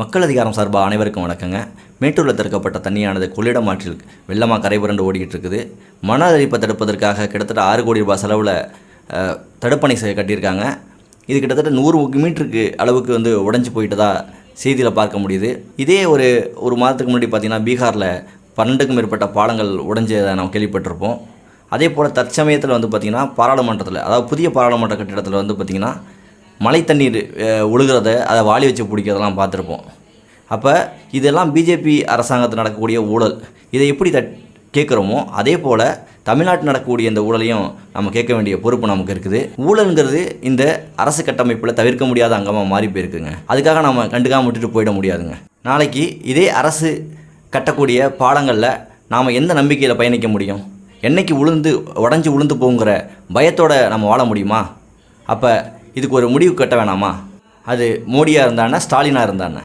மக்கள் அதிகாரம் சார்பாக அனைவருக்கும் வணக்கங்க. மேட்டூரில் திறக்கப்பட்ட தண்ணியானது கொள்ளிடம் ஆற்றில் வெள்ளமாக கரை புரண்டு ஓடிக்கிட்டு இருக்குது மண அரிப்பை தடுப்பதற்காக கிட்டத்தட்ட ஆறு கோடி ரூபாய் செலவில் தடுப்பணை செய்ய கட்டியிருக்காங்க. இது கிட்டத்தட்ட நூறு மீட்டருக்கு அளவுக்கு வந்து உடஞ்சி போயிட்டதா செய்தியில் பார்க்க முடியுது. இதே ஒரு ஒரு மாதத்துக்கு முன்னாடி பார்த்திங்கன்னா பீகாரில் பன்னெண்டுக்கும் மேற்பட்ட பாலங்கள் உடைஞ்சதை நம்ம கேள்விப்பட்டிருப்போம். அதே போல் தற்சமயத்தில் வந்து பார்த்திங்கன்னா பாராளுமன்றத்தில் அதாவது புதிய பாராளுமன்ற கட்டிடத்தில் வந்து பார்த்திங்கன்னா மழை தண்ணீர் ஒழுகிறத அதை வாளி வச்சு பிடிக்கிறதெல்லாம் பார்த்துருப்போம். அப்போ இதெல்லாம் பிஜேபி அரசாங்கத்தில் நடக்கக்கூடிய ஊழல். இதை எப்படி த கேட்குறோமோ அதே போல் தமிழ்நாட்டில் நடக்கக்கூடிய இந்த ஊழலையும் நம்ம கேட்க வேண்டிய பொறுப்பு நமக்கு இருக்குது. ஊழல்ங்கிறது இந்த அரசு கட்டமைப்பில் தவிர்க்க முடியாத அங்கமாக மாறி போயிருக்குங்க. அதுக்காக நம்ம கண்டுக்காம விட்டுட்டு போயிட முடியாதுங்க. நாளைக்கு இதே அரசு கட்டக்கூடிய பாலங்களில் நாம் எந்த நம்பிக்கையில் பயணிக்க முடியும்? என்னைக்கு உளுந்து உடஞ்சி உளுந்து போங்கிற பயத்தோடு நம்ம வாழ முடியுமா? அப்போ இதுக்கு ஒரு முடிவு கட்ட வேணாமா? அது மோடியாக இருந்தானா ஸ்டாலினாக இருந்தானே?